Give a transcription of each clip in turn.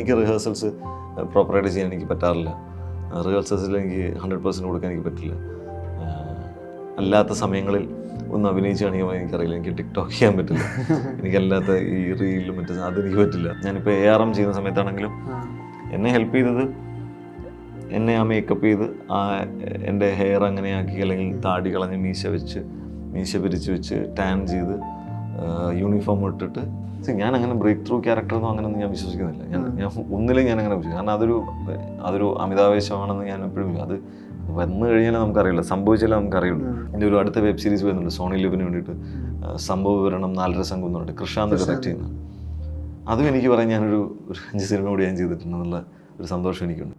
എനിക്ക് റിഹേഴ്സൽസ് പ്രോപ്പറായിട്ട് ചെയ്യാൻ എനിക്ക് പറ്റാറില്ല. റിഹേഴ്സൽസിൽ എനിക്ക് ഹൺഡ്രഡ് പെർസെന്റ് കൊടുക്കാൻ എനിക്ക് പറ്റില്ല. അല്ലാത്ത സമയങ്ങളിൽ ഒന്ന് അഭിനയിച്ച് കാണിക്കുമ്പോൾ എനിക്കറിയില്ല എനിക്ക് ടിക്ടോക്ക് ചെയ്യാൻ പറ്റില്ല. എനിക്കല്ലാത്ത ഈ റീലും മറ്റും അതെനിക്ക് പറ്റില്ല. ഞാനിപ്പോൾ എ ആർ എം ചെയ്യുന്ന സമയത്താണെങ്കിലും എന്നെ ഹെൽപ്പ് ചെയ്തത് എന്നെ ആ മേക്കപ്പ് ചെയ്ത് ആ എന്റെ ഹെയർ അങ്ങനെയാക്കി അല്ലെങ്കിൽ താടി കളഞ്ഞ് മീശ വെച്ച് മീശ പിരിച്ച് വെച്ച് ടാൻ ചെയ്ത് യൂണിഫോം ഇട്ടിട്ട്. ഞാൻ അങ്ങനെ ബ്രേക്ക് ത്രൂ ക്യാരക്ടറൊന്നും അങ്ങനെയൊന്നും ഞാൻ വിശ്വസിക്കുന്നില്ല. ഞാൻ ഞാൻ ഒന്നിലും ഞാൻ അങ്ങനെ വിശ്വസിക്കും കാരണം അതൊരു അതൊരു അമിതാവേശമാണെന്ന് ഞാൻ എപ്പോഴും അത് വന്നു കഴിഞ്ഞാൽ നമുക്കറിയില്ല സംഭവിച്ചാലേ നമുക്കറിയുള്ളൂ. എന്റെ ഒരു അടുത്ത വെബ് സീരീസ് വരുന്നുണ്ട്. സോണി ലിവിന് വേണ്ടിയിട്ട്. സംഭവ വിവരണം നാലര സംഘം എന്ന് പറഞ്ഞിട്ട് കൃഷാന്ത് ഡയറക്റ്റ് ചെയ്യുന്ന. അതും എനിക്ക് പറയാൻ ഞാനൊരു ഒരു അഞ്ച് സിനിമ കൂടി ഞാൻ ചെയ്തിട്ടുണ്ടെന്നുള്ള ഒരു സന്തോഷം എനിക്കുണ്ട്.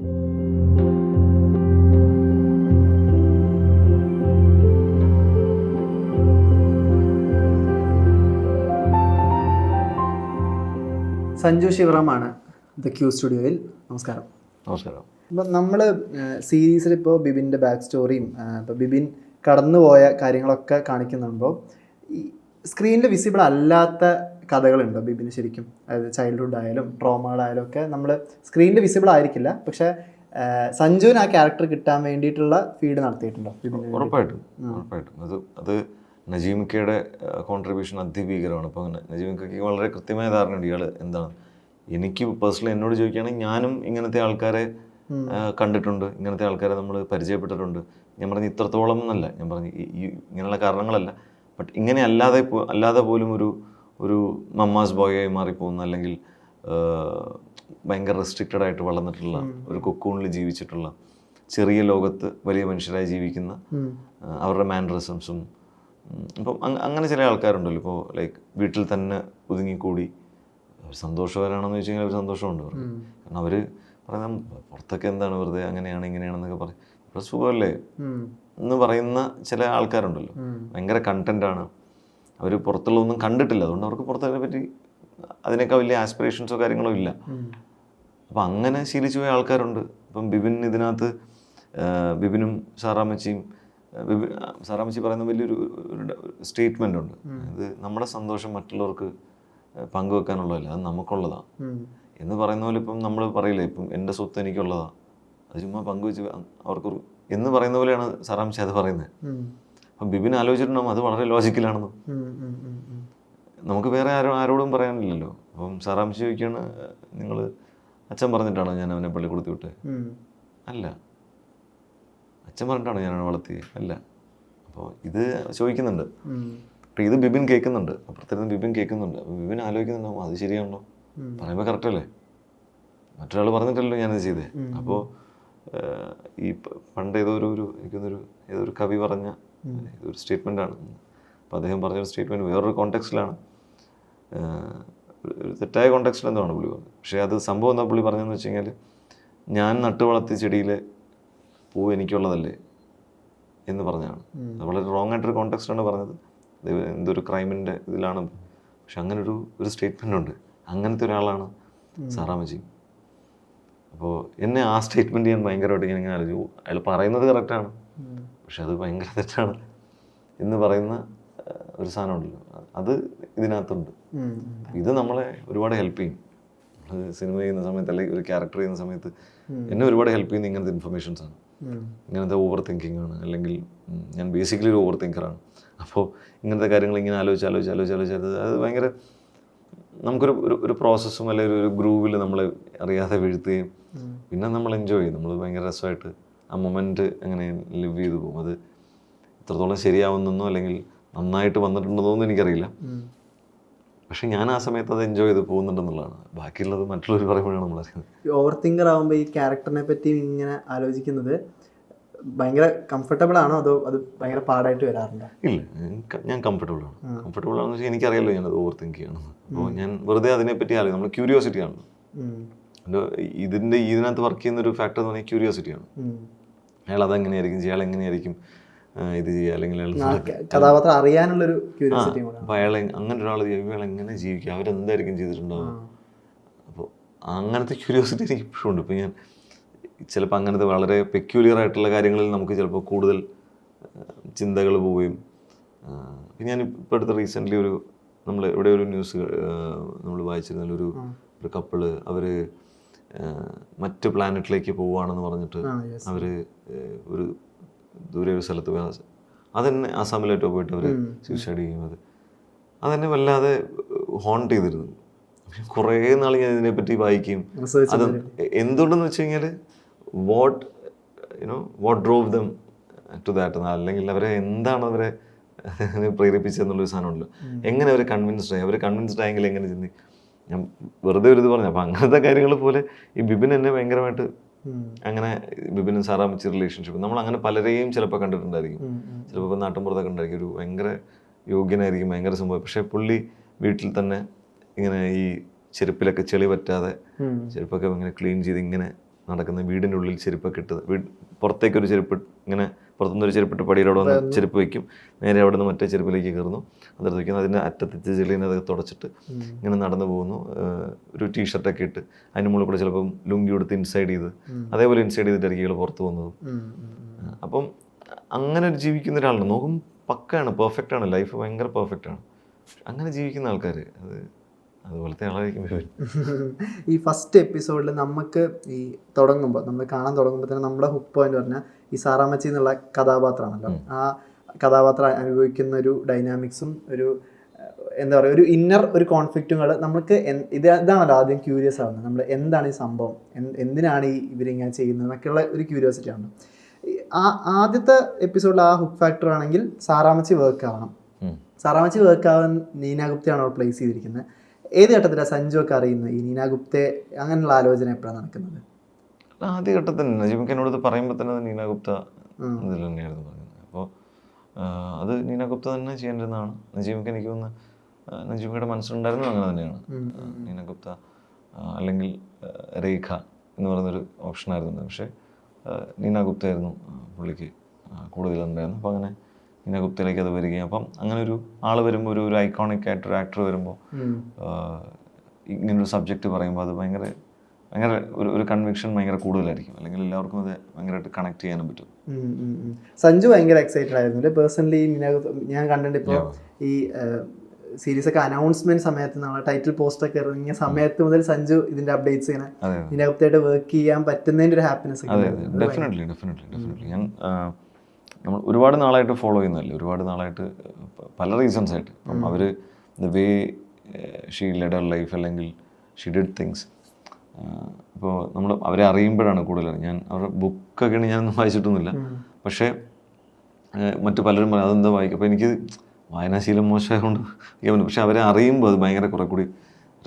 സഞ്ജു ശിവറാമാണ് ദ ക്യൂ സ്റ്റുഡിയോയിൽ. നമസ്കാരം. നമസ്കാരം. ഇപ്പം നമ്മൾ സീരീസിൽ ഇപ്പോൾ ബിബിന്റെ ബാക്ക് സ്റ്റോറിയും ഇപ്പോൾ ബിബിൻ കടന്നുപോയ കാര്യങ്ങളൊക്കെ കാണിക്കുന്നുമ്പോൾ ഈ സ്ക്രീനിൽ വിസിബിൾ അല്ലാത്ത കഥകളുണ്ടോ ബിബിന് ശരിക്കും? അതായത് ചൈൽഡ്ഹുഡ് ആയാലും ട്രോമകളായാലും ഒക്കെ നമ്മൾ സ്ക്രീനിൽ വിസിബിൾ ആയിരിക്കില്ല. പക്ഷേ സഞ്ജുവിന് ആ ക്യാരക്ടർ കിട്ടാൻ വേണ്ടിയിട്ടുള്ള ഫീഡ് നടത്തിയിട്ടുണ്ടോ ഉറപ്പായിട്ടും. ഉറപ്പായിട്ടും. അത് അത് നജീമിക്കയുടെ കോൺട്രിബ്യൂഷൻ അതിഭീകരമാണ്. അപ്പോൾ നജീമിക്കയ്ക്ക് വളരെ കൃത്യമായ ധാരണയുണ്ട്. ഇയാൾ എന്താണ്? എനിക്ക് പേഴ്സണലി എന്നോട് ചോദിക്കുകയാണെങ്കിൽ ഞാനും ഇങ്ങനത്തെ ആൾക്കാരെ കണ്ടിട്ടുണ്ട്. ഇങ്ങനത്തെ ആൾക്കാരെ നമ്മൾ പരിചയപ്പെട്ടിട്ടുണ്ട്. ഞാൻ പറഞ്ഞു ഇത്രത്തോളം എന്നല്ല. ഞാൻ പറഞ്ഞു ഈ- ഇങ്ങനെയുള്ള കാരണങ്ങളല്ല. ബട്ട് ഇങ്ങനെ അല്ലാതെ അല്ലാതെ പോലും ഒരു ഒരു മമ്മാസ് ബോയായി മാറിപ്പോകുന്ന അല്ലെങ്കിൽ ഭയങ്കര റെസ്ട്രിക്റ്റഡ് ആയിട്ട് വളർന്നിട്ടുള്ള ഒരു കൊക്കൂണിൽ ജീവിച്ചിട്ടുള്ള ചെറിയ ലോകത്ത് വലിയ മനുഷ്യരായി ജീവിക്കുന്ന അവരുടെ മാനറിസംസും അപ്പം അങ്ങ- അങ്ങനെ ചില ആൾക്കാരുണ്ടല്ലോ. ഇപ്പോൾ ലൈക്ക് വീട്ടിൽ തന്നെ ഒതുങ്ങിക്കൂടി. സന്തോഷവരാണെന്ന് വെച്ച് കഴിഞ്ഞാൽ അവർ സന്തോഷമുണ്ട് അവർക്ക്. കാരണം അവർ പറയുന്ന പുറത്തൊക്കെ എന്താണ് വെറുതെ അങ്ങനെയാണ് ഇങ്ങനെയാണെന്നൊക്കെ പറയും ഇവിടെ സുഖമല്ലേ? എന്ന് പറയുന്ന ചില ആൾക്കാരുണ്ടല്ലോ. ഭയങ്കര ആണ്. അവർ പുറത്തുള്ള ഒന്നും കണ്ടിട്ടില്ല. അതുകൊണ്ട് അവർക്ക് പുറത്തതിനെ പറ്റി അതിനേക്കാൾ വലിയ ആസ്പിറേഷൻസോ കാര്യങ്ങളോ ഇല്ല. അപ്പം അങ്ങനെ ശീലിച്ചു പോയ ആൾക്കാരുണ്ട്. ഇപ്പം ബിബിൻ ഇതിനകത്ത് ബിബിനും സാറാമ്മച്ചിയും ആ, പറയുന്ന വലിയൊരു സ്റ്റേറ്റ്മെന്റ് ഉണ്ട്. ഇത് നമ്മുടെ സന്തോഷം മറ്റുള്ളവർക്ക് പങ്കുവെക്കാനുള്ളതല്ല അത് നമുക്കുള്ളതാണ്. എന്ന് പറയുന്ന പോലെ ഇപ്പം നമ്മൾ പറയില്ലേ ഇപ്പം എന്റെ സ്വത്ത് എനിക്കുള്ളതാണ് അത് ചുമ്മാ പങ്കുവെച്ച് അവർക്ക് എന്ന് പറയുന്ന പോലെയാണ് സാറാമിച്ചി അത് പറയുന്നത് അപ്പം ബിബിൻ ആലോചിച്ചിട്ടുണ്ടാകും അത് വളരെ ലോജിക്കലാണെന്ന്. നമുക്ക് വേറെ ആരോ ആരോടും പറയാനില്ലല്ലോ. അപ്പം സാറാംശി ചോദിക്കുകയാണ് നിങ്ങൾ അച്ഛൻ പറഞ്ഞിട്ടാണോ ഞാൻ അവനെ പള്ളിക്കൂടത്തി വിട്ടത് അല്ല. അച്ഛൻ പറഞ്ഞിട്ടാണ് ഞാനാണ് വളർത്തിയത്. അല്ല. അപ്പോൾ ഇത് ചോദിക്കുന്നുണ്ട്. അപ്പോൾ ഇത് ബിബിൻ കേൾക്കുന്നുണ്ട്. അപ്പുറത്തിരുന്ന് ബിബിൻ കേൾക്കുന്നുണ്ട്. അപ്പോൾ ബിബിൻ ആലോചിക്കുന്നുണ്ടാവും. അത് ശരിയാണല്ലോ പറയുമ്പോൾ കറക്റ്റല്ലേ? മറ്റൊരാൾ പറഞ്ഞിട്ടല്ലോ ഞാനത് ചെയ്തേ. അപ്പോൾ ഈ പണ്ട് ഏതോ ഒരു ഒരു എനിക്കൊന്നൊരു ഏതോ ഒരു കവി പറഞ്ഞ ഒരു സ്റ്റേറ്റ്മെന്റാണ് അപ്പോൾ അദ്ദേഹം പറഞ്ഞൊരു സ്റ്റേറ്റ്മെന്റ് വേറൊരു കോണ്ടെക്സ്റ്റിലാണ്. ഒരു തെറ്റായ കോണ്ടെക്സ്റ്റിൽ എന്താണ് പുള്ളി പറഞ്ഞത്? പക്ഷേ അത് സംഭവം എന്താ പുള്ളി പറഞ്ഞതെന്ന് വെച്ച് കഴിഞ്ഞാൽ ഞാൻ നട്ടു വളർത്തിയ ചെടിയിലെ പൂ എനിക്കുള്ളതല്ലേ എന്ന് പറഞ്ഞാണ്. അത് വളരെ റോങ് ആയിട്ടൊരു കോണ്ടെക്സ്റ്റാണ് പറഞ്ഞത്. എന്തൊരു ക്രൈമിന്റെ ഇതിലാണ്. പക്ഷെ അങ്ങനെ ഒരു ഒരു സ്റ്റേറ്റ്മെന്റ് ഉണ്ട്. അങ്ങനത്തെ ഒരാളാണ് സാറാമജി അപ്പോൾ എന്നെ ആ സ്റ്റേറ്റ്മെന്റ് ഞാൻ ഭയങ്കരമായിട്ട് ഞാൻ ഇങ്ങനെ ആലോചിച്ചു അയാൾ പറയുന്നത് കറക്റ്റാണ് പക്ഷെ അത് ഭയങ്കര തെറ്റാണ് എന്ന് പറയുന്ന ഒരു സാധനം ഉണ്ടല്ലോ. അത് ഇതിനകത്തുണ്ട്. ഇത് നമ്മളെ ഒരുപാട് ഹെൽപ്പ് ചെയ്യും. നമ്മൾ സിനിമ ചെയ്യുന്ന സമയത്ത് അല്ലെങ്കിൽ ഒരു ക്യാരക്ടർ ചെയ്യുന്ന സമയത്ത് എന്നെ ഒരുപാട് ഹെൽപ്പ് ചെയ്യുന്ന ഇങ്ങനത്തെ ഇൻഫർമേഷൻസ് ആണ്. ഇങ്ങനത്തെ ഓവർ തിങ്കിങ് ആണ്. അല്ലെങ്കിൽ ഞാൻ ബേസിക്കലി ഒരു ഓവർ തിങ്കറാണ് അപ്പോൾ ഇങ്ങനത്തെ കാര്യങ്ങൾ ഇങ്ങനെ ആലോചിച്ച് ആലോചിച്ച് ആലോചിച്ച് ആലോചിച്ച് അത് ഭയങ്കര നമുക്കൊരു ഒരു ഒരു പ്രോസസ്സും അല്ലെങ്കിൽ ഒരു ഗ്രൂവിൽ നമ്മൾ അറിയാതെ വീഴ്ത്തുകയും പിന്നെ നമ്മൾ എൻജോയ് ചെയ്യും. നമ്മൾ ഭയങ്കര രസമായിട്ട് ആ മൊമെന്റ് അങ്ങനെ ലിവ് ചെയ്തു പോകും. അത് എത്രത്തോളം ശരിയാവുന്നെന്നോ അല്ലെങ്കിൽ നന്നായിട്ട് വന്നിട്ടുണ്ടെന്നോ ഒന്നും എനിക്കറിയില്ല. പക്ഷെ ഞാൻ ആ സമയത്ത് അത് എൻജോയ് ചെയ്ത് പോകുന്നുണ്ടെന്നുള്ളതാണ്. ബാക്കിയുള്ളത് മറ്റുള്ളവർ പറയുമ്പോഴാണ് നമ്മൾ അറിയുന്നത്. ഓവർ തിങ്കർ ആകുമ്പോൾ ഈ ക്യാരക്ടറിനെ പറ്റി ഇങ്ങനെ ആലോചിക്കുന്നത് ഭയങ്കര കംഫർട്ടബിൾ ആണോ? അതോ അത് ഭയങ്കര പാടായിട്ട് വരാറുണ്ടോ? ഇല്ല ഞാൻ- കംഫർട്ടബിൾ ആണ്. കംഫർട്ടബിൾ ആണെന്ന് വെച്ചാൽ എനിക്കറിയാലോ അത് ഓവർ തിങ്ക് ചെയ്യണമെന്ന് അപ്പോൾ ഞാൻ വെറുതെ അതിനെപ്പറ്റി ആലോചിക്കും. നമ്മൾ ക്യൂരിയോസിറ്റി ആണ്. ഇതിന്റെ ഇതിനകത്ത് വർക്ക് ചെയ്യുന്ന ഒരു ഫാക്ടർ എന്ന് പറഞ്ഞാൽ ക്യൂരിയോസിറ്റിയാണ് അയാൾ അതെങ്ങനെയായിരിക്കും? ചെയ്യാൾ എങ്ങനെയായിരിക്കും ഇത് ചെയ്യുക. അല്ലെങ്കിൽ കഥാപാത്രം അറിയാനുള്ളൊരു ക്യൂരിയോസിറ്റി അപ്പോൾ അയാൾ അങ്ങനെ ഒരാൾ അയാൾ എങ്ങനെ ജീവിക്കുക അവരെന്തായിരിക്കും ചെയ്തിട്ടുണ്ടാവുക? അപ്പോൾ അങ്ങനത്തെ ക്യൂരിയോസിറ്റി എനിക്ക് ഇപ്പോഴും ഉണ്ട്. ഇപ്പോൾ ഞാൻ ചിലപ്പോൾ അങ്ങനത്തെ വളരെ പെക്യൂലിയർ ആയിട്ടുള്ള കാര്യങ്ങളിൽ നമുക്ക് ചിലപ്പോൾ കൂടുതൽ ചിന്തകൾ പോവുകയും ഇപ്പം ഞാൻ ഇപ്പോൾ അടുത്ത റീസെന്റ്ലി ഒരു നമ്മൾ ഇവിടെ ഒരു ന്യൂസ് നമ്മൾ വായിച്ചിരുന്ന ഒരു ഒരു കപ്പിൾ അവർ മറ്റ് പ്ലാനറ്റിലേക്ക് പോവുകയാണെന്ന് പറഞ്ഞിട്ട് അവർ ഒരു ദൂരെ ഒരു സ്ഥലത്ത് പോയി അതെന്നെ ആസാമിലേറ്റോ പോയിട്ട് അവർ സൂയിസൈഡ് ചെയ്യുന്നത്. അതെന്നെ വല്ലാതെ ഹോണ്ട് ചെയ്തിരുന്നു. കുറേ നാൾ ഞാൻ ഇതിനെപ്പറ്റി വായിക്കും. അത് എന്തുകൊണ്ടെന്ന് വെച്ച് കഴിഞ്ഞാൽ what you know what drove them to that അല്ലെങ്കിൽ അവരെ എന്താണ് അവരെ പ്രേരിപ്പിച്ചതെന്നുള്ളൊരു സാധനമുണ്ടല്ലോ. എങ്ങനെ അവർ കൺവിൻസ്ഡ് ആയി? അവർ കൺവിൻസ്ഡ് ആയെങ്കിൽ എങ്ങനെ ചിന്തി? ഞാൻ വെറുതെ ഒരു ഇത് പറഞ്ഞു. അപ്പം അങ്ങനത്തെ കാര്യങ്ങൾ പോലെ ഈ ബിബിൻ എന്നെ ഭയങ്കരമായിട്ട് അങ്ങനെ ബിബിനും സാറാ സാറാമിച്ച് റിലേഷൻഷിപ്പ് നമ്മൾ അങ്ങനെ പലരെയും ചിലപ്പോൾ കണ്ടിട്ടുണ്ടായിരിക്കും. ചിലപ്പോൾ നാട്ടിൻപുറത്തൊക്കെ ഉണ്ടായിരിക്കും. ഒരു ഭയങ്കര യോഗ്യനായിരിക്കും ഭയങ്കര സംഭവം. പക്ഷേ പുള്ളി വീട്ടിൽ തന്നെ ഇങ്ങനെ ഈ ചെരുപ്പിലൊക്കെ ചെളി പറ്റാതെ ചെരുപ്പൊക്കെ ഇങ്ങനെ ക്ലീൻ ചെയ്ത് ഇങ്ങനെ നടക്കുന്ന വീടിന്റെ ഉള്ളിൽ ചെരുപ്പൊക്കെ ഇട്ട് വീട് പുറത്തേക്കൊരു ചെരുപ്പ് ഇങ്ങനെ പുറത്തുനിന്ന് ഒരു ചെരുപ്പിട്ട് പടിയുടെ അവിടെ വന്ന് ചെരുപ്പ് വയ്ക്കും നേരെ അവിടെ നിന്ന് മറ്റേ ചെരുപ്പിലേക്ക് കയറുന്നു. അതെടുത്ത് വയ്ക്കുന്നു അതിന്റെ അറ്റത്തെ ചെളിനെ അത് തുടച്ചിട്ട് ഇങ്ങനെ നടന്നു പോകുന്നു. ഒരു ടീഷർട്ടൊക്കെ ഇട്ട് അതിന് മുകളിൽ കൂടെ ചിലപ്പം ലുങ്കി കൊടുത്ത് ഇൻസൈഡ് ചെയ്ത് അതേപോലെ ഇൻസൈഡ് ചെയ്തിട്ടായിരിക്കും ഇയാൾ പുറത്ത് പോകുന്നതും. അപ്പം അങ്ങനെ ഒരു ജീവിക്കുന്ന ഒരാളുണ്ട്. നോക്കും പക്കാണ് പെർഫെക്റ്റ് ആണ്. ലൈഫ് ഭയങ്കര പെർഫെക്റ്റ് ആണ്. അങ്ങനെ ജീവിക്കുന്ന ആൾക്കാർ അത് അതുപോലത്തെ ആളായിരിക്കും ഈ ഫസ്റ്റ് എപ്പിസോഡിൽ നമുക്ക് ഈ തുടങ്ങുമ്പോൾ നമ്മൾ കാണാൻ തുടങ്ങുമ്പോൾ തന്നെ നമ്മുടെ ഹുക്ക് പോയിന്റ് പറഞ്ഞാൽ ഈ സാറാമച്ചി എന്നുള്ള കഥാപാത്രമാണല്ലോ. ആ കഥാപാത്രം അനുഭവിക്കുന്ന ഒരു ഡൈനാമിക്സും ഒരു എന്താ പറയുക ഒരു ഇന്നർ ഒരു കോൺഫ്ലിക്റ്റുകൾ നമുക്ക് ഇത് ഇതാണല്ലോ ആദ്യം ക്യൂരിയസ് ആവുന്നത്. നമ്മൾ എന്താണ് ഈ സംഭവം? എന്തിനാണ് ഈ ഇവരിങ്ങനെ ചെയ്യുന്നത്? എന്നൊക്കെയുള്ള ഒരു ക്യൂരിയോസിറ്റി ആണ്. ആ ആദ്യത്തെ എപ്പിസോഡിൽ ആ ഹുക്ക് ഫാക്ടർ ആണെങ്കിൽ സാറാമച്ചി വർക്ക് ആവണം. സാറാമച്ചി വർക്ക് ആവാൻ നീന ഗുപ്തയാണ് അവിടെ പ്ലേസ് ചെയ്തിരിക്കുന്നത്? ഏത് ഘട്ടത്തിലാണ് സഞ്ജു ഒക്കെ അറിയുന്നത്? ഈ നീന ഗുപ്തെ അങ്ങനെയുള്ള ആലോചന എപ്പോഴാണ് നടക്കുന്നത്? ആദ്യ ഘട്ടത്തിൽ നജീബിക്ക് എന്നോട് ഇത് പറയുമ്പോൾ തന്നെ അത് നീന ഗുപ്ത. ഇതിൽ തന്നെയായിരുന്നു പറയുന്നത് അപ്പോൾ അത് നീന ഗുപ്ത തന്നെ ചെയ്യേണ്ടതാണ് നജീബിക്ക് എനിക്ക് ഒന്ന് നജീബിക്കയുടെ മനസ്സിലുണ്ടായിരുന്നു അങ്ങനെ തന്നെയാണ്. നീന ഗുപ്ത അല്ലെങ്കിൽ രേഖ എന്ന് പറയുന്നൊരു ഓപ്ഷനായിരുന്നു പക്ഷേ നീന ഗുപ്ത ആയിരുന്നു പുള്ളിക്ക് കൂടുതലുണ്ടായിരുന്നു അപ്പോൾ അങ്ങനെ നീന ഗുപ്തയിലേക്ക് അത് വരികയും അപ്പം അങ്ങനെ ഒരു ആൾ വരുമ്പോൾ ഒരു ഒരു ഐക്കോണിക് ആയിട്ടൊരു ആക്ടർ വരുമ്പോൾ. ഇങ്ങനൊരു സബ്ജക്റ്റ് പറയുമ്പോൾ അത് ഭയങ്കര ഭയങ്കര ഒരു ഒരു കൺവിക്ഷൻ ഭയങ്കര കൂടുതലായിരിക്കും. അല്ലെങ്കിൽ എല്ലാവർക്കും അത് ഭയങ്കരമായിട്ട് കണക്ട് ചെയ്യാനും പറ്റും. സഞ്ജു ഭയങ്കര എക്സൈറ്റഡ് ആയിരുന്നു. പേഴ്സണലി ഞാൻ കണ്ടിട്ട് ഇപ്പോൾ ഈ സീരീസ് ഒക്കെ അനൗൺസ്മെന്റ് സമയത്ത് നമ്മളെ ടൈറ്റിൽ പോസ്റ്റ് ഒക്കെ ഇറങ്ങിയ സമയത്ത് മുതൽ സഞ്ജു ഇതിന്റെ അപ്ഡേറ്റ്സ് ഇങ്ങനെ ഇതിനകത്തായിട്ട് വർക്ക് ചെയ്യാൻ പറ്റുന്നതിന്റെ ഒരു ഹാപ്പിനെസ് ഡെഫിനറ്റ്ലി ഡെഫിനറ്റ്ലി ഡെഫിനറ്റ്ലി ഞാൻ നമ്മൾ ഒരുപാട് നാളായിട്ട് ഫോളോ ചെയ്യുന്നതല്ലേ? ഒരുപാട് നാളായിട്ട് പല റീസൺസ് ആയിട്ട്. അവർ അവർ ദ വേ ഷീ ലെഡ് അവർ ലൈഫ് അല്ലെങ്കിൽ ഷീ ഡിഡ് തിങ്സ് ഇപ്പോൾ നമ്മൾ അവരെ അറിയുമ്പോഴാണ് കൂടുതൽ ഞാൻ അവരുടെ ബുക്കൊക്കെയാണ് ഞാനൊന്നും വായിച്ചിട്ടൊന്നുമില്ല. പക്ഷേ മറ്റു പലരും പറയും അതെന്താ വായിക്കും? അപ്പോൾ എനിക്ക് വായനാശീലം മോശമായതുകൊണ്ട് പക്ഷേ അവരെ അറിയുമ്പോൾ അത് ഭയങ്കര കുറെ കൂടി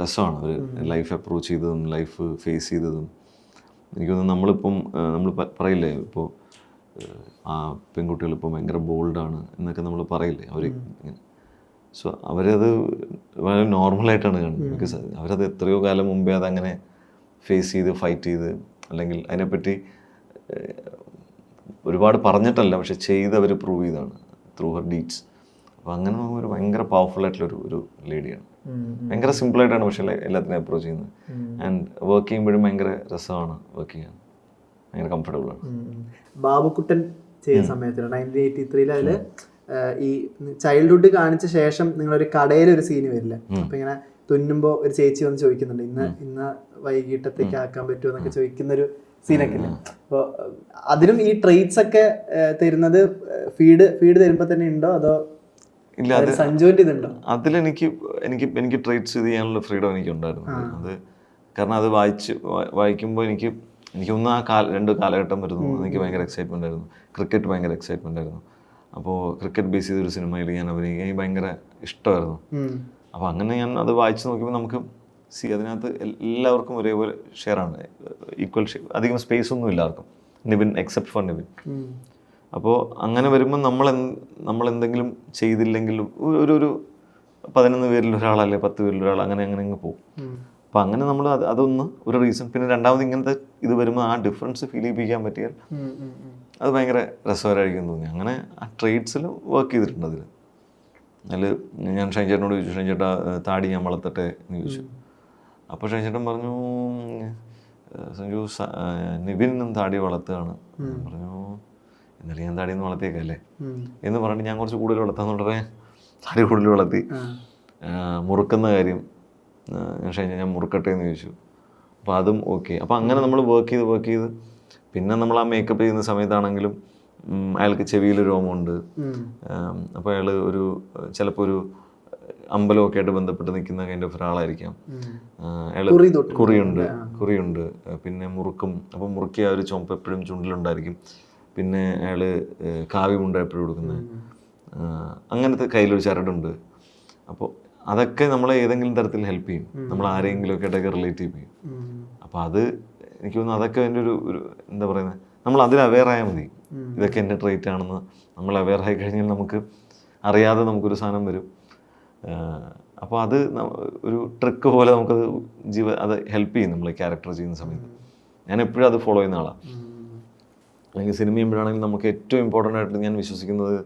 രസമാണ്. അവർ ലൈഫ് അപ്രോച്ച് ചെയ്തതും ലൈഫ് ഫേസ് ചെയ്തതും. എനിക്ക് തോന്നുന്നു നമ്മളിപ്പം നമ്മൾ പറയില്ലേ? ഇപ്പോൾ ആ പെൺകുട്ടികൾ ഇപ്പോൾ ഭയങ്കര ബോൾഡാണ് എന്നൊക്കെ നമ്മൾ പറയില്ലേ? അവർ സോ അവരത് വളരെ നോർമലായിട്ടാണ് കാണുന്നത്. ബിക്കോസ് അവരത് എത്രയോ കാലം മുമ്പേ അതങ്ങനെ ഫേസ് ചെയ്ത് ഫൈറ്റ് ചെയ്ത് അല്ലെങ്കിൽ അതിനെപ്പറ്റി ഒരുപാട് പറഞ്ഞിട്ടല്ല പക്ഷെ ചെയ്ത് അവർ പ്രൂവ് ചെയ്താണ് ത്രൂ ഹർ ഡീഡ്സ് അപ്പോൾ അങ്ങനെ നോക്കുമ്പോൾ ഒരു ഭയങ്കര പവർഫുൾ ആയിട്ടുള്ള ഒരു ഒരു ലേഡിയാണ് ഭയങ്കര സിമ്പിളായിട്ടാണ് പക്ഷേ എല്ലാത്തിനും അപ്രോച്ച് ചെയ്യുന്നത്. ആൻഡ് വർക്ക് ചെയ്യുമ്പോഴും ഭയങ്കര രസമാണ് വർക്ക് ചെയ്യാൻ. ഭയങ്കര കംഫർട്ടബിൾ ആണ്. ബാബുക്കുട്ടൻ ചെയ്ത സമയത്ത് നയന്റീൻ എയ്റ്റി ത്രീയിൽ അതിൽ ഈ ചൈൽഡ്ഹുഡ് കാണിച്ച ശേഷം നിങ്ങളൊരു കടയിൽ ഒരു സീന് വരില്ല അപ്പൊ ഇങ്ങനെ തുന്നുമ്പോ ഒരു ചേച്ചി വന്ന് ചോദിക്കുന്നുണ്ട് ഇന്ന് ഇന്ന് വൈകിട്ടത്തേക്ക് ആക്കാൻ പറ്റുമോ എന്നൊക്കെ ചോദിക്കുന്ന ഒരു സീനൊക്കെ ഇല്ലേ അപ്പോൾ അതിനും ഈ ട്രെയ്റ്റ്സ് ഒക്കെ തരുന്നത് ഫീഡ് ഫീഡ് തരുമ്പോ തന്നെ ഉണ്ടോ? അതോ ഇല്ല സഞ്ജുവിന്റെ ഇതുണ്ടോ? അതിലെനിക്ക് എനിക്ക് എനിക്ക് ട്രേറ്റ്സ് ഇത് ചെയ്യാനുള്ള ഫ്രീഡം എനിക്ക് ഉണ്ടായിരുന്നു അത് കാരണം അത് വായിച്ച് വായിക്കുമ്പോൾ എനിക്ക് എനിക്കൊന്ന് ആ കാല രണ്ട് കാലഘട്ടം വരുന്നു. എനിക്ക് ഭയങ്കര എക്സൈറ്റ്മെന്റ് ആയിരുന്നു. ക്രിക്കറ്റ് ഭയങ്കര എക്സൈറ്റ്മെന്റ് ആയിരുന്നു. അപ്പോൾ ക്രിക്കറ്റ് ബേസ് ചെയ്തൊരു സിനിമയിൽ ഞാൻ അഭിനയിക്കാൻ എനിക്ക് ഭയങ്കര ഇഷ്ടമായിരുന്നു. അപ്പോൾ അങ്ങനെ ഞാൻ അത് വായിച്ച് നോക്കിയപ്പോൾ നമുക്ക് സി അതിനകത്ത് എല്ലാവർക്കും ഒരേപോലെ ഷെയറാണ് ഈക്വൽ ഷെയർ അധികം സ്പേസ് ഒന്നും ഇല്ല ആർക്കും. Nivin except for Nivin. അപ്പോൾ അങ്ങനെ വരുമ്പോൾ നമ്മൾ നമ്മൾ എന്തെങ്കിലും ചെയ്തില്ലെങ്കിൽ ഒരു ഒരു- പതിനൊന്ന് പേരിൽ ഒരാളല്ലേ പത്ത് പേരിൽ ഒരാൾ അങ്ങനെ അങ്ങനെ അങ്ങ് പോകും. അപ്പം അപ്പോൾ അങ്ങനെ നമ്മൾ അത് അതൊന്ന് ഒരു റീസൺ പിന്നെ രണ്ടാമത് ഇങ്ങനത്തെ ഇത് വരുമ്പോൾ ആ ഡിഫറൻസ് ഫീൽ ചെയ്യിപ്പിക്കാൻ പറ്റിയാൽ. അത് ഭയങ്കര രസകരമായിരിക്കും തോന്നി. അങ്ങനെ ആ ട്രേഡ്സിൽ വർക്ക് ചെയ്തിട്ടുണ്ട് അതിൽ അതിൽ ഞാൻ ഷൈൻ ചേട്ടനോട് ചോദിച്ചു ഷൈൻ ചേട്ടാ ഏഹ് താടി ഞാൻ വളർത്തട്ടെ? എന്ന് ചോദിച്ചു. അപ്പോൾ ഷൈൻ ചേട്ടൻ പറഞ്ഞു സഞ്ജു നിവിൻ നിന്നും താടി വളർത്തുകയാണ്. പറഞ്ഞു എന്നാലും ഞാൻ താടി ഒന്ന് വളർത്തിയേക്കല്ലേ. എന്ന് പറഞ്ഞിട്ട് ഞാൻ കുറച്ച് കൂടുതൽ വളർത്താന്ന് പറഞ്ഞപ്പോൾ താടി കൂടുതൽ വളർത്തി. മുറുക്കുന്ന കാര്യം ഞാൻ ഷൈൻ ഞാൻ മുറുക്കട്ടെ? എന്ന് ചോദിച്ചു. അപ്പോൾ അതും ഓക്കെ അപ്പോൾ അങ്ങനെ നമ്മൾ വർക്ക് ചെയ്ത് വർക്ക് ചെയ്ത് പിന്നെ നമ്മൾ ആ മേക്കപ്പ് ചെയ്യുന്ന സമയത്താണെങ്കിലും അയാൾക്ക് ചെവിയിൽ രോമമുണ്ട് അപ്പൊ അപ്പോൾ അയാൾ ഒരു ചിലപ്പോ ഒരു അമ്പലമൊക്കെ ആയിട്ട് ബന്ധപ്പെട്ട് നിൽക്കുന്ന കൈൻഡ് ഓഫ് ഒരാളായിരിക്കാം. അയാൾ കുറിയുണ്ട് കുറിയുണ്ട്. പിന്നെ മുറുക്കും. അപ്പം മുറുക്കി ആ ഒരു ചുമപ്പ് എപ്പോഴും ചുണ്ടിലുണ്ടായിരിക്കും. പിന്നെ അയാൾ കാവ്യമുണ്ട് എപ്പോഴും കൊടുക്കുന്നത് അങ്ങനത്തെ കയ്യിലൊരു ചരടുണ്ട്. അപ്പോൾ അതൊക്കെ നമ്മളെ ഏതെങ്കിലും തരത്തിൽ ഹെൽപ്പ് ചെയ്യും. നമ്മൾ ആരെങ്കിലും ഒക്കെ ആയിട്ടൊക്കെ റിലേറ്റ് ചെയ്യും. അപ്പോൾ അത് എനിക്ക് തോന്നുന്നു അതൊക്കെ എന്റെ ഒരു ഒരു എന്താ പറയുന്നത് നമ്മൾ അതിൽ അവെയറായാൽ മതി. ഇതൊക്കെ എന്റെ ട്രേറ്റ് ആണെന്ന്. നമ്മൾ അവെയറായി കഴിഞ്ഞാൽ നമുക്ക് അറിയാതെ നമുക്കൊരു സാധനം വരും. അപ്പോൾ അത് ഒരു ട്രിക്ക് പോലെ നമുക്കത് ജീവ അത് ഹെൽപ്പ് ചെയ്യും നമ്മൾ ക്യാരക്ടർ ചെയ്യുന്ന സമയത്ത്. ഞാൻ എപ്പോഴും അത് ഫോളോ ചെയ്യുന്ന ആളാണ് അല്ലെങ്കിൽ സിനിമ ചെയ്യുമ്പോഴാണെങ്കിൽ നമുക്ക് ഏറ്റവും ഇമ്പോർട്ടന്റ് ആയിട്ട് ഞാൻ വിശ്വസിക്കുന്നത്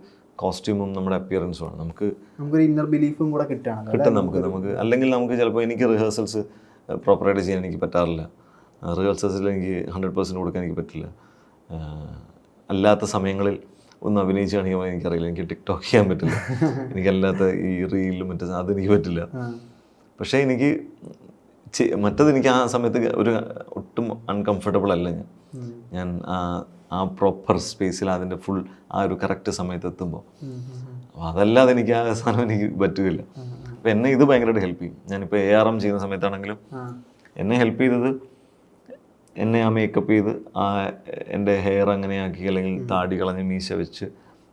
കോസ്റ്റ്യൂമും നമ്മുടെ അപ്പിയറൻസും ആണ്. നമുക്ക് നമുക്കൊരു ഇന്നർ ബിലീഫും കൂടെ കിട്ടുകയാണല്ലോ കിട്ടും നമുക്ക് നമുക്ക്. അല്ലെങ്കിൽ നമുക്ക് ചിലപ്പോൾ എനിക്ക് റിഹേഴ്സൽസ് പ്രോപ്പറായിട്ട് ചെയ്യാൻ എനിക്ക് പറ്റാറില്ല. റിഹേഴ്സൽസിൽ എനിക്ക് ഹൺഡ്രഡ് പെർസെന്റ് കൊടുക്കാൻ എനിക്ക് പറ്റില്ല. അല്ലാത്ത സമയങ്ങളിൽ ഒന്ന് അഭിനയിച്ച് കാണിക്കുമ്പോൾ എനിക്കറിയില്ല എനിക്ക് ടിക്ടോക്ക് ചെയ്യാൻ പറ്റില്ല. എനിക്കല്ലാത്ത ഈ റീലും മറ്റേ അത് അതെനിക്ക് പറ്റില്ല. പക്ഷേ എനിക്ക് മറ്റത് എനിക്ക് ആ സമയത്ത് ഒരു ഒട്ടും അൺകംഫർട്ടബിൾ അല്ല ഞാൻ. ഞാൻ ആ ആ പ്രോപ്പർ സ്പേസിൽ അതിന്റെ ഫുൾ ആ ഒരു കറക്റ്റ് സമയത്ത് എത്തുമ്പോൾ. അപ്പോൾ അതല്ലാതെ എനിക്ക് ആ സാധനം എനിക്ക് പറ്റുകയില്ല അപ്പം എന്നെ ഇത് ഭയങ്കരമായിട്ട് ഹെൽപ്പ് ചെയ്യും. ഞാനിപ്പോൾ എ ആർ എം ചെയ്യുന്ന സമയത്താണെങ്കിലും എന്നെ ഹെൽപ്പ് ചെയ്തത് എന്നെ ആ മേക്കപ്പ് ചെയ്ത് ആ എന്റെ ഹെയർ അങ്ങനെയാക്കി അല്ലെങ്കിൽ താടി കളഞ്ഞ് മീശ വെച്ച്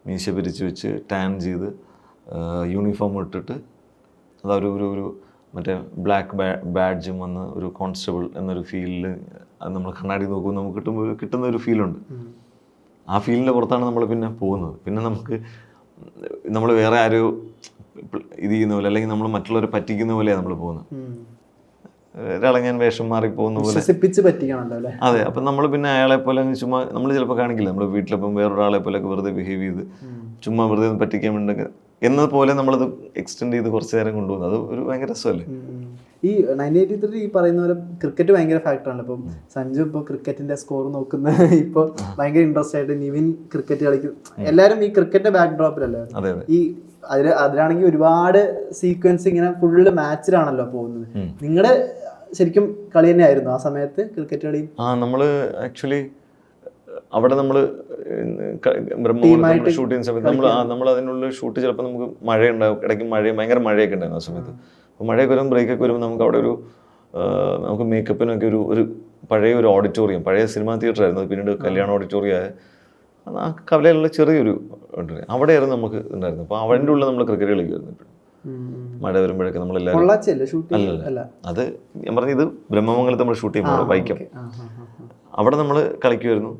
മീശ പിരിച്ച് വെച്ച് ടാൻ ചെയ്ത് യൂണിഫോം ഇട്ടിട്ട് അതൊരു ഒരു ഒരു മറ്റേ ബ്ലാക്ക് ബാഡ്ജും വന്ന് ഒരു കോൺസ്റ്റബിൾ എന്നൊരു ഫീലിൽ അത് നമ്മൾ കണ്ണാടി നോക്കുമ്പോൾ നമുക്ക് കിട്ടുമ്പോൾ കിട്ടുന്ന ഒരു ഫീലുണ്ട്. ആ ഫീലിന്റെ പുറത്താണ് നമ്മൾ പിന്നെ പോകുന്നത്. പിന്നെ നമുക്ക് നമ്മൾ വേറെ ആരോ ഇത് ചെയ്യുന്ന പോലെ അല്ലെങ്കിൽ നമ്മൾ മറ്റുള്ളവരെ പറ്റിക്കുന്ന പോലെയാണ് നമ്മൾ പോകുന്നത്. ഉം. വേഷം മാറി പോകുന്ന പോലെ അതെ അപ്പം നമ്മൾ പിന്നെ അയാളെ പോലെ ചുമ്മാ നമ്മൾ ചിലപ്പോൾ കാണിക്കില്ല. നമ്മൾ വീട്ടിലപ്പം വേറൊരാളെ പോലെയൊക്കെ വെറുതെ ബിഹേവ് ചെയ്ത് ചുമ്മാ വെറുതെ ഒന്ന് പറ്റിക്കാൻ വേണ്ടി എന്നത് പോലെ നമ്മളത് എക്സ്റ്റെൻഡ് ചെയ്ത് കുറച്ച് നേരം കൊണ്ടുപോകുന്നത് അത് ഒരു ഭയങ്കര രസമല്ലേ? ഈ നയന്റീൻ എയ്റ്റി ത്രീ ഈ പറയുന്ന പോലെ ക്രിക്കറ്റ് ഭയങ്കര ഫാക്ടറാണ് ഇപ്പം സഞ്ജു ഇപ്പോൾ ക്രിക്കറ്റിന്റെ സ്കോർ നോക്കുന്ന ഇപ്പോൾ ഭയങ്കര ഇൻട്രസ്റ്റ് ആയിട്ട് നിവിൻ ക്രിക്കറ്റ് കളിക്കും. എല്ലാവരും ഈ ക്രിക്കറ്റിന്റെ ബാക്ക് ഡ്രോപ്പിലല്ലേ അതെ അതെ. ഈ അതിൽ അതിലാണെങ്കിൽ ഒരുപാട് സീക്വൻസ് ഇങ്ങനെ ഫുള്ള് മാച്ചിലാണല്ലോ പോകുന്നത്. നിങ്ങളുടെ ശരിക്കും കളി തന്നെയായിരുന്നു ആ സമയത്ത് ക്രിക്കറ്റ് കളി ആ നമ്മൾ ആക്ച്വലി അവിടെ നമ്മൾ ബ്രഹ്മോൾ ഷൂട്ട് ചെയ്യുന്ന സമയത്ത് നമ്മൾ നമ്മൾ അതിനുള്ള ഷൂട്ട് ചിലപ്പോൾ നമുക്ക് മഴയുണ്ടാവും. ഇടയ്ക്ക് മഴ ഭയങ്കര മഴയൊക്കെ ഉണ്ടായിരുന്നു ആ സമയത്ത്. അപ്പോൾ മഴയൊക്കെ വരുമ്പോൾ ബ്രേക്കൊക്കെ വരുമ്പോൾ നമുക്ക് അവിടെ ഒരു നമുക്ക് മേക്കപ്പിനൊക്കെ ഒരു ഒരു പഴയ ഒരു ഓഡിറ്റോറിയം പഴയ സിനിമാ തിയേറ്റർ ആയിരുന്നു. പിന്നീട് കല്യാണ ഓഡിറ്റോറിയം ആയ. ആ കവലയിലുള്ള ചെറിയൊരു. അവിടെയായിരുന്നു നമുക്ക് ഉണ്ടായിരുന്നു അപ്പോൾ അവന്റെ ഉള്ളിൽ നമ്മൾ ക്രിക്കറ്റ് കളിക്കുമായിരുന്നു ഇപ്പോഴും. മഴ വരുമ്പോഴൊക്കെ നമ്മളെല്ലാവരും അല്ലേ അല്ലല്ല. അത് ഞാൻ പറഞ്ഞത് ഇത് ബ്രഹ്മമംഗലത്ത് നമ്മൾ ഷൂട്ട് ചെയ്യുമ്പോൾ വൈക്കം. അവിടെ നമ്മൾ കളിക്കുമായിരുന്നു.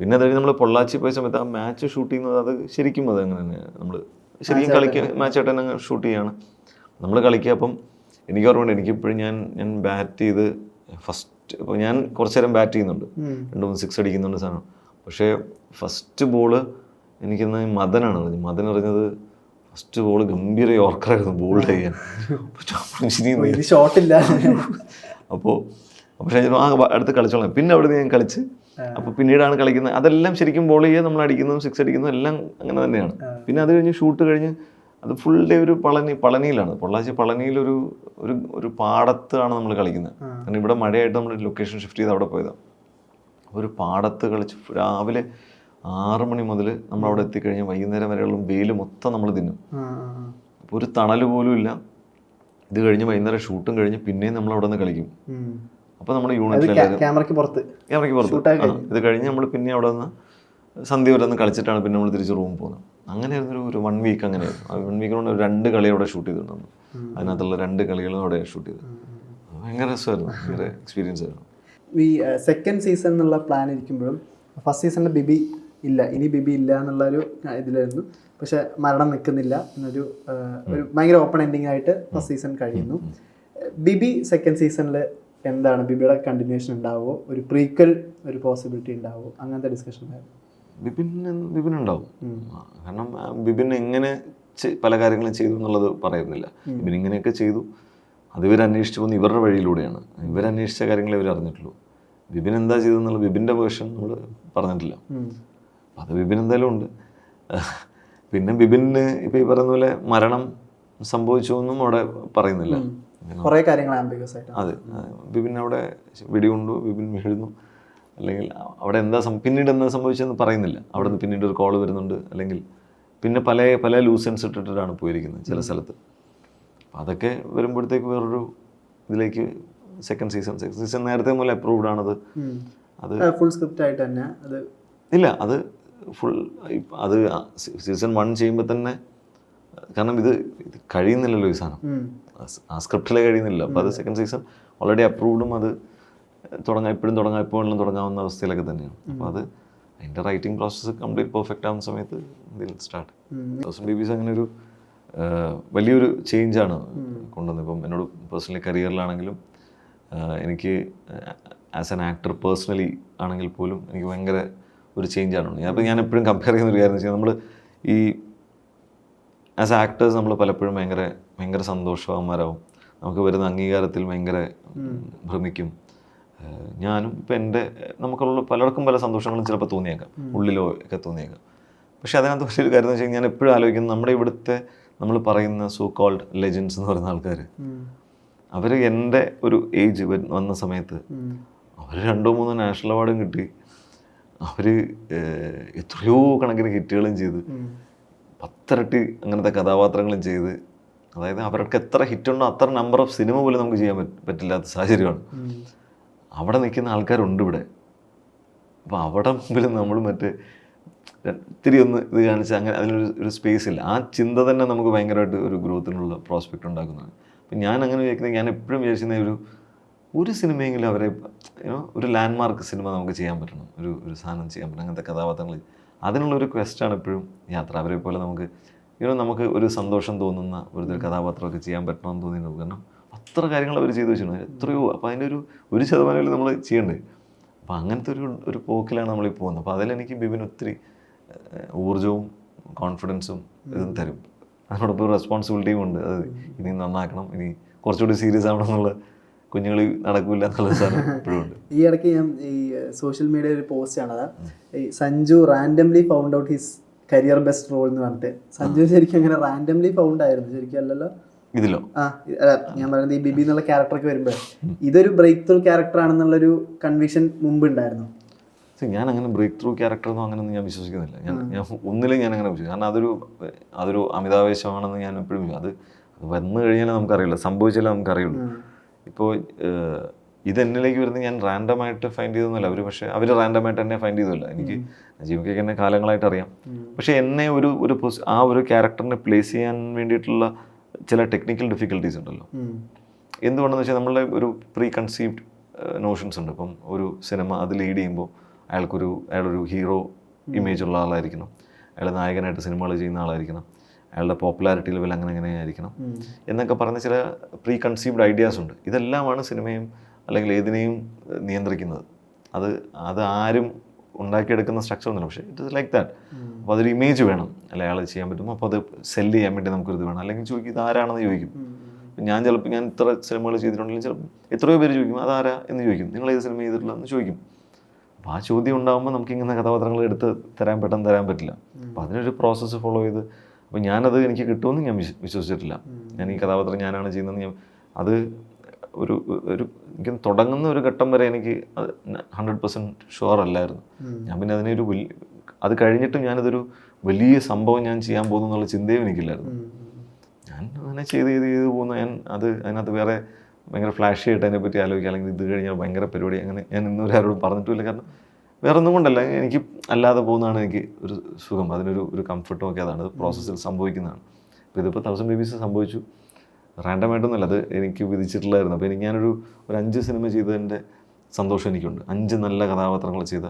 പിന്നെ അതുകഴിഞ്ഞ് നമ്മൾ പൊള്ളാച്ചി പോയ സമയത്ത് ആ മാച്ച് ഷൂട്ട് ചെയ്യുന്നത് അത് ശരിക്കും അത് അങ്ങനെ തന്നെ നമ്മൾ ശരിക്കും കളിക്കുക മാച്ചായിട്ട് തന്നെ ഷൂട്ട് ചെയ്യാണ്. നമ്മൾ കളിക്കുക അപ്പം എനിക്ക് ഓർമ്മയുണ്ട് എനിക്കിപ്പോഴും ഞാൻ ഞാൻ ബാറ്റ് ചെയ്ത് ഫസ്റ്റ് ഇപ്പോൾ ഞാൻ കുറച്ച് നേരം ബാറ്റ് ചെയ്യുന്നുണ്ട്. രണ്ട് മൂന്ന് സിക്സ് അടിക്കുന്നുണ്ട് സാധനം. പക്ഷേ ഫസ്റ്റ് ബോൾ എനിക്കിന്ന് മദനാണ്. മദൻ എറിഞ്ഞത് ഫസ്റ്റ് ബോൾ ഗംഭീര യോർക്കറായിരുന്നു ബോൾ ചെയ്യാൻ. ഷോട്ടില്ല അപ്പോൾ പക്ഷേ ആ അടുത്ത് കളിച്ചോളാം. പിന്നെ അവിടെ ഞാൻ കളിച്ച്. അപ്പോൾ പിന്നീടാണ് കളിക്കുന്നത്. അതെല്ലാം ശരിക്കും ബോൾ ചെയ്യുക നമ്മൾ അടിക്കുന്നതും സിക്സ് അടിക്കുന്നതും എല്ലാം അങ്ങനെ തന്നെയാണ്. പിന്നെ അത് കഴിഞ്ഞ് ഷൂട്ട് കഴിഞ്ഞ് അത് ഫുൾ ഡേ ഒരു പളനി പളനിയിലാണ്. പൊള്ളാച്ചി പളനിയിലൊരു ഒരു ഒരു പാടത്താണ് നമ്മൾ കളിക്കുന്നത്. കാരണം ഇവിടെ മഴയായിട്ട് നമ്മൾ ലൊക്കേഷൻ ഷിഫ്റ്റ് ചെയ്ത് അവിടെ പോയതാണ് ഒരു പാടത്ത് കളിച്ച് രാവിലെ ആറു മണി മുതൽ നമ്മൾ അവിടെ എത്തിക്കഴിഞ്ഞാൽ വൈകുന്നേരം വരെയുള്ള വെയിൽ മൊത്തം നമ്മൾ തിന്നും. അപ്പോൾ ഒരു തണൽ പോലും ഇല്ല. ഇത് കഴിഞ്ഞ് വൈകുന്നേരം ഷൂട്ടും കഴിഞ്ഞ് പിന്നെയും നമ്മൾ അവിടെ നിന്ന് കളിക്കും. അപ്പോൾ നമ്മുടെ യൂണിറ്റ് യൂണിറ്റിൽ ക്യാമറയ്ക്ക് പുറത്ത്. ക്യാമറയ്ക്ക് പുറത്ത്. ഇത് കഴിഞ്ഞ് നമ്മൾ പിന്നെ അവിടെ നിന്ന് സന്ധ്യ വരെ ഒന്ന് കളിച്ചിട്ടാണ് പിന്നെ നമ്മൾ തിരിച്ച് റൂം പോകുന്നത്. അങ്ങനെയായിരുന്നു ഒരു- ഒരു വൺ വീക്ക് അങ്ങനെയായിരുന്നു. ആ വൺ വീക്ക് കൊണ്ട് രണ്ട് കളി അവിടെ ഷൂട്ട് ചെയ്തിട്ടുണ്ട് നമ്മൾ. അതിനകത്തുള്ള രണ്ട് കളികളും അവിടെ ഷൂട്ട് ചെയ്തു. ഭയങ്കര രസമായിരുന്നു. ഭയങ്കര എക്സ്പീരിയൻസ് ആയിരുന്നു. ഈ സെക്കൻഡ് സീസൺ എന്നുള്ള പ്ലാൻ ഇരിക്കുമ്പോഴും ഫസ്റ്റ് സീസണിൽ ബിബി ഇല്ല. ഇനി ബിബി ഇല്ല എന്നുള്ള ഒരു ഇതിലായിരുന്നു. പക്ഷെ മരണം നിൽക്കുന്നില്ല എന്നൊരു ഒരു ഭയങ്കര ഓപ്പൺ എൻഡിങ് ആയിട്ട് ഫസ്റ്റ് സീസൺ കഴിയുന്നു. ബിബി സെക്കൻഡ് സീസണിൽ എന്താണ്? ബിബിയുടെ കണ്ടിന്യൂഷൻ ഉണ്ടാവുമോ? ഒരു പ്രീക്വൽ ഒരു പോസിബിലിറ്റി ഉണ്ടാവുമോ? അങ്ങനത്തെ ഡിസ്കഷൻ ആയിരുന്നു. ബിബിൻ ബിബിൻ ഉണ്ടാവും കാരണം ബിബിൻ എങ്ങനെ പല കാര്യങ്ങളും ചെയ്തു എന്നുള്ളത് പറയുന്നില്ല. ബിബിൻ ഇങ്ങനെയൊക്കെ ചെയ്തു. അത് ഇവർ അന്വേഷിച്ചു പോകുന്ന ഇവരുടെ വഴിയിലൂടെയാണ്. ഇവരന്വേഷിച്ച കാര്യങ്ങളെ ഇവർ അറിഞ്ഞിട്ടുള്ളൂ ബിപിൻ എന്താ ചെയ്തെന്നുള്ള വിപിന്റെ വേർഷൻ നമ്മൾ പറഞ്ഞിട്ടില്ല. അത് വിപിൻ എന്തായാലും ഉണ്ട്. പിന്നെ വിപിന് ഇപ്പം ഈ പറയുന്ന പോലെ മരണം സംഭവിച്ചു എന്നും അവിടെ പറയുന്നില്ല. കുറേ കാര്യങ്ങൾ ആംബിഗസ് ആയിട്ട്. അതെ ബിപിൻ അവിടെ വെടികൊണ്ടു വിപിൻ വീഴുന്നു. അല്ലെങ്കിൽ അവിടെ എന്താ പിന്നീട് എന്താ സംഭവിച്ചതെന്ന് പറയുന്നില്ല. അവിടെ നിന്ന് പിന്നീട് ഒരു കോൾ വരുന്നുണ്ട്. അല്ലെങ്കിൽ പിന്നെ പല പല ലൂസൻസ് ഇട്ടിട്ടാണ് പോയിരിക്കുന്നത് ചില സ്ഥലത്ത്. അപ്പം അതൊക്കെ വരുമ്പോഴത്തേക്ക് വേറൊരു ഇതിലേക്ക് സെക്കൻഡ് സീസൺ സെക്കൻഡ് സീസൺ നേരത്തെ മുതൽ അപ്രൂവ്ഡ് ആണത്. അത് ഫുൾ സ്ക്രിപ്റ്റ് ആയിട്ട് തന്നെ അത് ഇല്ല അത് ഫുൾ അത് സീസൺ വൺ ചെയ്യുമ്പോൾ തന്നെ കാരണം ഇത് ഇത് കഴിയുന്നില്ലല്ലോ ഈ സാധനം. ആ സ്ക്രിപ്റ്റിലെ കഴിയുന്നില്ല അപ്പോൾ അത് സെക്കൻഡ് സീസൺ ഓൾറെഡി അപ്രൂവ്ഡും അത് തുടങ്ങാം ഇപ്പോഴും തുടങ്ങാം എപ്പോഴും തുടങ്ങാവുന്ന അവസ്ഥയിലൊക്കെ തന്നെയാണ്. അപ്പോൾ അത് അതിന്റെ റൈറ്റിംഗ് പ്രോസസ്സ് കംപ്ലീറ്റ് പെർഫെക്റ്റ് ആവുന്ന സമയത്ത് ഇതിൽ സ്റ്റാർട്ട് തൗസൻഡ് ബേബീസ് അങ്ങനെ ഒരു വലിയൊരു ചേഞ്ചാണ് കൊണ്ടുവന്നത്. ഇപ്പം എന്നോട് പേഴ്സണലി കരിയറിലാണെങ്കിലും എനിക്ക് ആസ് ആൻ ആക്ടർ പേഴ്സണലി ആണെങ്കിൽ പോലും എനിക്ക് ഭയങ്കര ഒരു ചേഞ്ചാണ് ഉള്ളത് അപ്പോൾ ഞാൻ എപ്പോഴും കമ്പയർ ചെയ്യുന്ന ഒരു കാര്യം വെച്ചാൽ നമ്മൾ ഈ ആസ് ആക്ടേഴ്സ് നമ്മൾ പലപ്പോഴും ഭയങ്കര ഭയങ്കര സന്തോഷവാന്മാരാവും. നമുക്ക് വരുന്ന അംഗീകാരത്തിൽ ഭയങ്കര ഭ്രമിക്കും. ഞാനും ഇപ്പം എന്റെ നമുക്കുള്ള പലർക്കും പല സന്തോഷങ്ങളും ചിലപ്പോൾ തോന്നിയേക്കാം. ഉള്ളിലോ ഒക്കെ തോന്നിയേക്കാം. പക്ഷേ അതിനകത്ത് പക്ഷേ ഒരു കാര്യം എന്ന് വെച്ച് കഴിഞ്ഞാൽ ഞാൻ എപ്പോഴും ആലോചിക്കുന്നത് നമ്മുടെ ഇവിടുത്തെ നമ്മൾ പറയുന്ന സോ കോൾഡ് ലെജൻസ് എന്ന് പറയുന്ന ആൾക്കാർ. അവർ എന്റെ ഒരു ഏജ് വന്ന സമയത്ത്. അവർ രണ്ടോ മൂന്നോ നാഷണൽ അവാർഡും കിട്ടി. അവർ എത്രയോ കണക്കിന് ഹിറ്റുകളും ചെയ്ത്. പത്തിരട്ടി അങ്ങനത്തെ കഥാപാത്രങ്ങളും ചെയ്ത്. അതായത് അവർക്ക് എത്ര ഹിറ്റുണ്ടോ അത്ര നമ്പർ ഓഫ് സിനിമ പോലും നമുക്ക് ചെയ്യാൻ പറ്റില്ലാത്ത സാഹചര്യമാണ്. അവിടെ നിൽക്കുന്ന ആൾക്കാരുണ്ട് ഇവിടെ. അപ്പോൾ അവിടെ മുമ്പിൽ നമ്മൾ മറ്റേ ഇത്തിരി ഒന്ന് ഇത് കാണിച്ച് അങ്ങനെ അതിനൊരു ഒരു സ്പേസ് ഇല്ല. ആ ചിന്ത തന്നെ നമുക്ക് ഭയങ്കരമായിട്ട് ഒരു ഗ്രോത്തിനുള്ള പ്രോസ്പെക്റ്റ് ഉണ്ടാക്കുന്നതാണ് അപ്പം ഞാൻ അങ്ങനെ വിചാരിക്കുന്നത് ഞാൻ എപ്പോഴും വിചാരിക്കുന്ന ഒരു ഒരു സിനിമയെങ്കിലും അവരെ you ഒരു ലാൻഡ് മാർക്ക് സിനിമ നമുക്ക് ചെയ്യാൻ പറ്റണം. ഒരു ഒരു സാധനം ചെയ്യാൻ പറ്റണം. അങ്ങനത്തെ കഥാപാത്രങ്ങൾ. അതിനുള്ള ഒരു ക്വസ്റ്റാണ് എപ്പോഴും യാത്ര. അവരെ പോലെ നമുക്ക് യൂണോ നമുക്ക് ഒരു സന്തോഷം തോന്നുന്ന ഒരു കഥാപാത്രമൊക്കെ ചെയ്യാൻ പറ്റണമെന്ന് തോന്നിയിട്ടുണ്ട് കാരണം അത്ര കാര്യങ്ങൾ അവർ ചെയ്തു വെച്ചിട്ടുണ്ട്. എത്രയോ അപ്പോൾ അതിന്റെ ഒരു ഒരു ശതമാനം നമ്മൾ ചെയ്യണ്ടേ? അപ്പോൾ അങ്ങനത്തെ ഒരു ഒരു പോക്കിലാണ് നമ്മളീ പോകുന്നത്. അപ്പോൾ അതിലെനിക്ക് ബിബിൻ ഒത്തിരി ഊർജവും കോൺഫിഡൻസും ഇതും തരും. അതിനോടൊപ്പം റെസ്പോൺസിബിലിറ്റിയും ഉണ്ട്. അത് ഇനി നന്നാക്കണം. ഇനി കുറച്ചുകൂടി സീരിയസ് ആവണം എന്നുള്ള കുഞ്ഞുങ്ങൾ നടക്കില്ല എന്നുള്ള സാധനം ഇപ്പോഴും ഉണ്ട്. ഈ ഇടയ്ക്ക് ഞാൻ ഈ സോഷ്യൽ മീഡിയ ഒരു പോസ്റ്റ് ആണത് ഈ Sanju randomly found out his career best role എന്ന് പറഞ്ഞിട്ട്. സഞ്ജു ശരിക്കും അങ്ങനെ റാൻഡംലി ഫൗണ്ട് ആയിരുന്നു. ശരിക്കും അല്ലല്ലോ? ഇതിലോ? ആ ഞാൻ പറയുന്നത് ഈ ബിബി എന്നുള്ള ക്യാരക്ടർക്ക് വരുമ്പോൾ ഇതൊരു ബ്രേക്ക് ത്രൂ ക്യാരക്ടർ ആണെന്നുള്ളൊരു കൺവിഷൻ മുമ്പ് ഉണ്ടായിരുന്നു. ഞാൻ അങ്ങനെ ബ്രേക്ക് ത്രൂ ക്യാരക്ടറൊന്നും അങ്ങനെയൊന്നും ഞാൻ വിശ്വസിക്കുന്നില്ല. ഞാൻ ഞാൻ ഒന്നിലും ഞാൻ അങ്ങനെ വിശ്വസിക്കും കാരണം അതൊരു അതൊരു അമിതാവേശമാണെന്ന് ഞാൻ എപ്പോഴും അത് വന്നു കഴിഞ്ഞാലേ നമുക്കറിയില്ല സംഭവിച്ചാലേ നമുക്കറിയുള്ളൂ. ഇപ്പോൾ ഇത് എന്നിലേക്ക് വരുന്നത് ഞാൻ റാൻഡമായിട്ട് ഫൈൻഡ് ചെയ്തൊന്നുമല്ല അവർ പക്ഷേ അവർ റാൻഡമായിട്ട് എന്നെ ഫൈൻഡ് ചെയ്തല്ല എനിക്ക് ജീവിക്കൊക്കെ എന്നെ കാലങ്ങളായിട്ട് അറിയാം. പക്ഷേ എന്നെ ഒരു ഒരു ആ ഒരു ക്യാരക്ടറിനെ പ്ലേസ് ചെയ്യാൻ വേണ്ടിയിട്ടുള്ള ചില ടെക്നിക്കൽ ഡിഫിക്കൽട്ടീസ് ഉണ്ടല്ലോ. എന്തുകൊണ്ടെന്ന് വെച്ചാൽ നമ്മളുടെ ഒരു പ്രീ കൺസീവ്ഡ് നോഷൻസ് ഉണ്ട്. ഇപ്പം ഒരു സിനിമ അത് ലീഡ് ചെയ്യുമ്പോൾ അയാൾക്കൊരു അയാളൊരു ഹീറോ ഇമേജ് ഉള്ള ആളായിരിക്കണം. അയാൾ നായകനായിട്ട് സിനിമകൾ ചെയ്യുന്ന ആളായിരിക്കണം. അയാളുടെ പോപ്പുലാരിറ്റി ലെവൽ അങ്ങനെ അങ്ങനെ ആയിരിക്കണം എന്നൊക്കെ പറഞ്ഞ ചില പ്രീ കൺസീവ്ഡ് ഐഡിയാസ് ഉണ്ട്. ഇതെല്ലാമാണ് സിനിമയും അല്ലെങ്കിൽ ഏതിനെയും നിയന്ത്രിക്കുന്നത്. അത് അത് ആരും ഉണ്ടാക്കിയെടുക്കുന്ന സ്ട്രക്ചർ ഒന്നുമില്ല. പക്ഷേ ഇറ്റ് ഇസ് ലൈക്ക് ദാറ്റ് അപ്പോൾ അതൊരു ഇമേജ് വേണം. അല്ലെ അയാൾ ചെയ്യാൻ പറ്റുമ്പോൾ അപ്പോൾ അത് സെല്ല് ചെയ്യാൻ വേണ്ടി നമുക്കൊരു ഇത് വേണം. അല്ലെങ്കിൽ ചോദിക്കും ഇത് ആരാണെന്ന് ചോദിക്കും? ഞാൻ ചിലപ്പോൾ ഞാൻ ഇത്ര സിനിമകൾ ചെയ്തിട്ടുണ്ടെങ്കിൽ ചിലപ്പോൾ എത്രയോ പേര് ചോദിക്കും അതാരാ എന്ന് ചോദിക്കും. നിങ്ങൾ ഏത് സിനിമ ചെയ്തിട്ടില്ല എന്ന് ചോദിക്കും. അപ്പോൾ ആ ചോദ്യം ഉണ്ടാകുമ്പോൾ നമുക്ക് ഇങ്ങനെ കഥാപാത്രങ്ങൾ എടുത്ത് തരാൻ പെട്ടെന്ന് തരാൻ പറ്റില്ല. അപ്പോൾ അതിനൊരു പ്രോസസ്സ് ഫോളോ ചെയ്ത് അപ്പോൾ ഞാനത് എനിക്ക് കിട്ടുമെന്ന് ഞാൻ വിശ്വ- വിശ്വസിച്ചിട്ടില്ല. ഞാൻ ഈ കഥാപാത്രം ഞാനാണ് ചെയ്യുന്നതെന്ന് ഞാൻ അത് ഒരു ഒരു എനിക്ക് തുടങ്ങുന്ന ഒരു ഘട്ടം വരെ എനിക്ക് ഹൺഡ്രഡ് പെർസെന്റ് ഷുവർ അല്ലായിരുന്നു. ഞാൻ പിന്നെ അതിനൊരു വലിയ അത് കഴിഞ്ഞിട്ടും ഞാനതൊരു വലിയ സംഭവം ഞാൻ ചെയ്യാൻ പോകുന്നു എന്നുള്ള ചിന്തയും എനിക്കില്ലായിരുന്നു. ഞാൻ അങ്ങനെ ചെയ്ത് ചെയ്ത് ചെയ്ത് പോകുന്ന. ഞാൻ അത് അതിനകത്ത് വേറെ ഭയങ്കര ഫ്ലാഷ് ആയിട്ട് അതിനെപ്പറ്റി ആലോചിക്കുക. അല്ലെങ്കിൽ ഇത് കഴിഞ്ഞാൽ ഭയങ്കര പരിപാടി. അങ്ങനെ ഞാൻ ഇന്നൊരു ആരോടും പറഞ്ഞിട്ടില്ല കാരണം വേറെ ഒന്നും കൊണ്ടല്ല. എനിക്ക് അല്ലാതെ പോകുന്നതാണ് എനിക്ക് ഒരു സുഖം. അതിനൊരു ഒരു കംഫർട്ടും ഒക്കെ അതാണ്. അത് പ്രോസസ്സിൽ സംഭവിക്കുന്നതാണ്. അപ്പോൾ ഇതിപ്പോൾ തൗസൻഡ് ബേബീസ് സംഭവിച്ചു. റാൻഡമായിട്ടൊന്നുമല്ല അത് എനിക്ക് വിധിച്ചിട്ടുള്ളായിരുന്നു അപ്പോൾ എനിക്ക് ഞാനൊരു ഒരു അഞ്ച് സിനിമ ചെയ്തതിന്റെ സന്തോഷം എനിക്കുണ്ട്. അഞ്ച് നല്ല കഥാപാത്രങ്ങൾ ചെയ്ത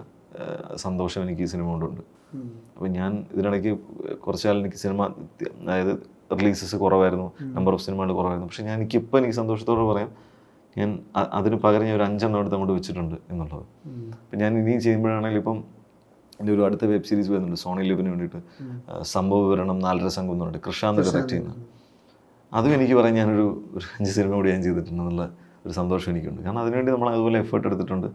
സന്തോഷം എനിക്ക് ഈ സിനിമ കൊണ്ടുണ്ട്. അപ്പോൾ ഞാൻ ഇതിനിടയ്ക്ക് കുറച്ചാൾ എനിക്ക് സിനിമ അതായത് റിലീസസ് കുറവായിരുന്നു നമ്പർ ഓഫ് സിനിമകൾ കുറവായിരുന്നു. പക്ഷേ ഞാൻ എനിക്കിപ്പോൾ എനിക്ക് സന്തോഷത്തോടെ പറയാം ഞാൻ അതിന് പകരം ഞാൻ ഒരു അഞ്ചെണ്ണം എടുത്ത് അങ്ങോട്ട് വെച്ചിട്ടുണ്ട് എന്നുള്ളത്. അപ്പം ഞാൻ ഇനിയും ചെയ്യുമ്പോഴാണെങ്കിൽ ഇപ്പം എന്റെ ഒരു അടുത്ത വെബ് സീരീസ് വരുന്നുണ്ട് സോണി ലിവിന് വേണ്ടിയിട്ട്. സംഭവ വിവരണം നാലര സംഘം എന്ന് പറഞ്ഞിട്ട് കൃഷാന്ത് ഡയറക്റ്റ് ചെയ്യുന്ന. അതും എനിക്ക് പറയാൻ ഞാനൊരു ഒരു അഞ്ച് സിനിമ കൂടി ഞാൻ ചെയ്തിട്ടുണ്ടെന്നുള്ള ഒരു സന്തോഷം എനിക്കുണ്ട്. കാരണം അതിനുവേണ്ടി നമ്മൾ അതുപോലെ എഫേർട്ട് എടുത്തിട്ടുണ്ട്.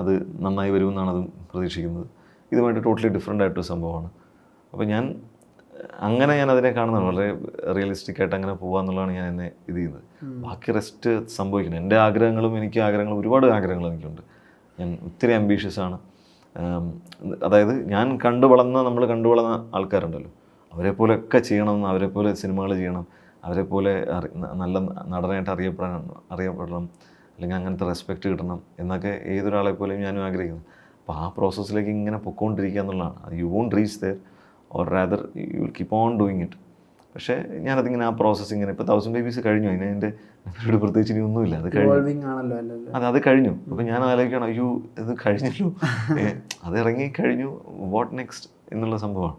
അത് നന്നായി വരുമെന്നാണ് അതും പ്രതീക്ഷിക്കുന്നത്. ഇതുമായിട്ട് ടോട്ടലി ഡിഫറെന്റ് ആയിട്ടൊരു സംഭവമാണ്. അപ്പോൾ ഞാൻ അങ്ങനെ ഞാൻ അതിനെ കാണുന്നത് വളരെ റിയലിസ്റ്റിക് ആയിട്ട് അങ്ങനെ പോകാന്നുള്ളതാണ് ഞാൻ എന്നെ ഇത് ചെയ്യുന്നത്. ബാക്കി റെസ്റ്റ് സംഭവിക്കുന്നത് എന്റെ ആഗ്രഹങ്ങളും എനിക്ക് ആഗ്രഹങ്ങളും ഒരുപാട് ആഗ്രഹങ്ങൾ എനിക്കുണ്ട്. ഞാൻ ഒത്തിരി അംബീഷ്യസ് ആണ്. അതായത് ഞാൻ കണ്ടു വളർന്ന നമ്മൾ കണ്ടു വളർന്ന ആൾക്കാരുണ്ടല്ലോ. അവരെ പോലെയൊക്കെ ചെയ്യണം അവരെ പോലെ സിനിമകൾ ചെയ്യണം അവരെ പോലെ നല്ല നടനായിട്ട് അറിയപ്പെടാൻ അറിയപ്പെടണം അല്ലെങ്കിൽ അങ്ങനത്തെ റെസ്പെക്റ്റ് കിട്ടണം എന്നൊക്കെ ഏതൊരാളെ പോലെയും ഞാനും ആഗ്രഹിക്കുന്നു. അപ്പോൾ ആ പ്രോസസ്സിലേക്ക് ഇങ്ങനെ പൊക്കോണ്ടിരിക്കുക എന്നുള്ളതാണ്. You won't reach there or rather you will keep on doing it പക്ഷേ ഞാനതിങ്ങനെ ആ പ്രോസസ്സ് ഇങ്ങനെ ഇപ്പോൾ തൗസൻഡ് ബേബീസ് കഴിഞ്ഞു. അതിന് എന്റെ ഇവിടെ പ്രത്യേകിച്ച് ഇനി ഒന്നുമില്ല. അത് കഴിഞ്ഞു. അതെ അത് കഴിഞ്ഞു. അപ്പോൾ ഞാൻ ആലോചിക്കണം അയ്യോ ഇത് കഴിഞ്ഞല്ലോ. അത് ഇറങ്ങി കഴിഞ്ഞു. വാട്ട് നെക്സ്റ്റ് എന്നുള്ള സംഭവമാണ്.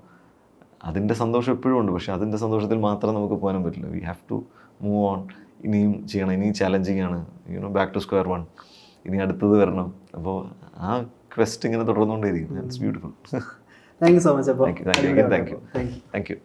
അതിന്റെ സന്തോഷം എപ്പോഴും ഉണ്ട്. പക്ഷേ അതിന്റെ സന്തോഷത്തിൽ മാത്രം നമുക്ക് പോകാനും പറ്റില്ല. We have to move on ഇനിയും ചെയ്യണം. ഇനിയും ചാലഞ്ചിങ് ആണ്. You know back to square one ഇനി അടുത്തത് വരണം. അപ്പോൾ ആ ക്വസ്റ്റ് ഇങ്ങനെ തുടർന്നുകൊണ്ടേയിരിക്കും. It's beautiful thank you so much അപ്പോൾ thank you thank you thank you thank you thank you